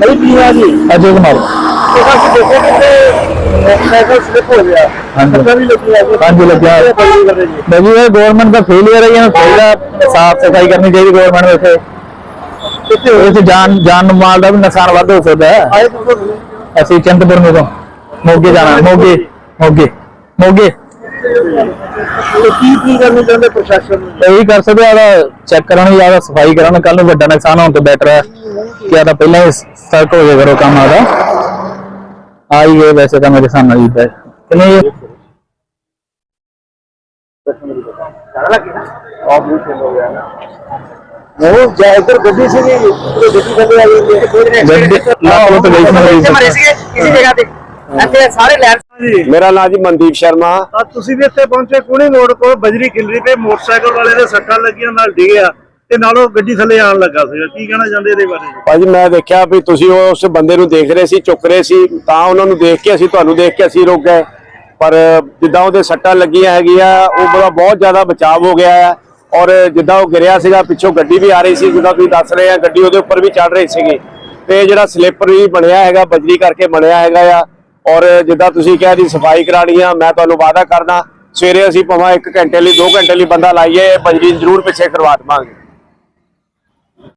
ਭਾਈ ਕੀ ਆ ਜੀ? ਅਜੇ ਕੁਮਾਰ। ਅਸੀਂ ਦੇਖੋ ਕਿ ਸਾਈਕਲ ਸਲਿਪ ਹੋ ਗਿਆ। ਹਾਂਜੀ। ਵੀ ਲੱਗੀਆਂ ਜੀ। ਹਾਂਜੀ, ਲੱਗਿਆ। ਜੀ ਇਹ ਗਵਰਨਮੈਂਟ ਦਾ ਫੇਲਿਅਰ ਹੈ ਇਹਨੂੰ ਚਾਹੀਦਾ ਸਾਫ਼ ਸਫ਼ਾਈ ਕਰਨੀ ਚਾਹੀਦੀ ਗਵਰਨਮੈਂਟ ਨੂੰ ਇੱਥੇ। ਇੱਥੇ ਹੋਏ ਤੇ ਜਾਨ ਜਾਨ ਮਾਲ ਦਾ ਵੀ ਨੁਕਸਾਨ ਵੱਧ ਹੋ ਸਕਦਾ ਹੈ। ਆਏ ਤੋਂ ਅਸੀਂ ਚਿੰਤਪੁਰ ਤੋਂ। ਮੋਗੇ ਜਾਣਾ ਮੋਗੇ ਮੋਗੇ ਮੋਗੇ। ਕੀ ਕੀ ਕਰਨੀ ਚਾਹੁੰਦੇ ਪ੍ਰਸ਼ਾਸਨ ਨੂੰ? ਇਹੀ ਕਰ ਸਕਦੇ ਆ ਚੈੱਕ ਕਰਨ ਜ਼ਿਆਦਾ ਸਫ਼ਾਈ ਕਰਨ ਕੱਲ ਨੂੰ ਵੱਡਾ ਨੁਕਸਾਨ ਹੋਣ ਤੋਂ ਬੈਟਰ ਹੈ। ਕਿ ਆਦਾ ਪਹਿਲਾਂ ਹੀ ਸਟਾਰਟ ਹੋ ਜਾਏ ਕਰੋ ਕੰਮ ਆਦਾ ਆ ਹੀ ਗਏ ਵੈਸੇ ਤਾਂ ਮੇਰੇ ਸਾਹਮਣੇ ਹੀ ਪਏ ਕਿ ਨਹੀਂ ਇਹ? ਜਾਣਾ ਲੱਗੀ ਨਾ ਆਪ ਨੂੰ ਫੇਲ ਹੋ ਗਿਆ ਨਾ ਉਹ ਜਾ ਇੱਧਰ ਗੱਡੀ ਸੀ ਜੀ ਗੱਡੀ ਥੱਲੇ ਆ ਗਈ ਕੋਈ ਨੇ ਗੱਡੀ ਲਾਹੌਰ ਤੋਂ ਗਈ ਸੀ ਮੈਂ ਇੱਥੇ ਮਰੇ ਸੀਗੇ ਕਿਸੇ ਜਗ੍ਹਾ ਤੇ। ਇੱਥੇ ਸਾਰੇ ਲੈਣ ਜੀ ਮੇਰਾ ਨਾਮ ਜੀ ਮਨਦੀਪ ਸ਼ਰਮਾ। ਆ ਤੁਸੀਂ ਵੀ ਇੱਥੇ ਪਹੁੰਚੇ ਕੋਣੀ ਰੋਡ ਕੋਲ ਬਜਰੀ ਕਿਲਰੀ ਤੇ ਮੋਟਰਸਾਈਕਲ ਵਾਲੇ ਦੇ ਸੱਟਾਂ ਲੱਗੀਆਂ ਨਾਲ ਡਿੱਗਿਆ। ਤੇ ਨਾਲੋਂ ਗੱਡੀ ਥੱਲੇ ਆਣ ਲੱਗਾ ਸੀਗਾ। ਕੀ ਕਹਿਣਾ ਚਾਹੁੰਦੇ ਇਹਦੇ ਬਾਰੇ? ਭਾਜੀ, ਮੈਂ ਦੇਖਿਆ ਵੀ ਤੁਸੀਂ ਉਸ ਬੰਦੇ ਨੂੰ ਦੇਖ ਰਹੇ ਸੀ, ਚੁੱਕ ਰਹੇ ਸੀ, ਤਾਂ ਉਹਨਾਂ ਨੂੰ ਦੇਖ ਕੇ ਅਸੀਂ ਤੁਹਾਨੂੰ ਦੇਖ ਕੇ ਅਸੀਂ ਰੁਕ ਗਏ। ਪਰ ਜਿੱਦਾਂ ਉਹਦੇ ਸੱਟਾਂ ਲੱਗੀਆਂ ਹੈਗੀਆਂ, ਉਹ ਬਹੁਤ ਜ਼ਿਆਦਾ ਬਚਾਅ ਹੋ ਗਿਆ ਹੈ। ਔਰ ਜਿੱਦਾਂ ਉਹ ਗਿਰਿਆ ਸੀਗਾ, ਪਿੱਛੋਂ ਗੱਡੀ ਵੀ ਆ ਰਹੀ ਸੀ, ਜਿੱਦਾਂ ਤੁਸੀਂ ਦੱਸ ਰਹੇ ਆ, ਗੱਡੀ ਉਹਦੇ ਉੱਪਰ ਵੀ ਚੜ ਰਹੀ ਸੀਗੀ। ਤੇ ਜਿਹੜਾ ਸਲਿੱਪਰ ਵੀ ਬਣਿਆ ਹੈਗਾ, ਬਜਰੀ ਕਰਕੇ ਬਣਿਆ ਹੈਗਾ ਆ। ਔਰ ਜਿੱਦਾਂ ਤੁਸੀਂ ਕਿਹਾ ਜੀ, ਸਫ਼ਾਈ ਕਰਾਣੀ ਆ, ਮੈਂ ਤੁਹਾਨੂੰ ਵਾਅਦਾ ਕਰਦਾ, ਸਵੇਰੇ ਅਸੀਂ ਭਾਵੇਂ 1 ਘੰਟੇ ਲਈ 2 ਘੰਟੇ ਲਈ ਬੰਦਾ ਲਾਈਏ ਬਜਰੀ ਜ਼ਰੂਰ ਪਿੱਛੇ ਕਰਵਾ ਦੇਵਾਂਗੇ।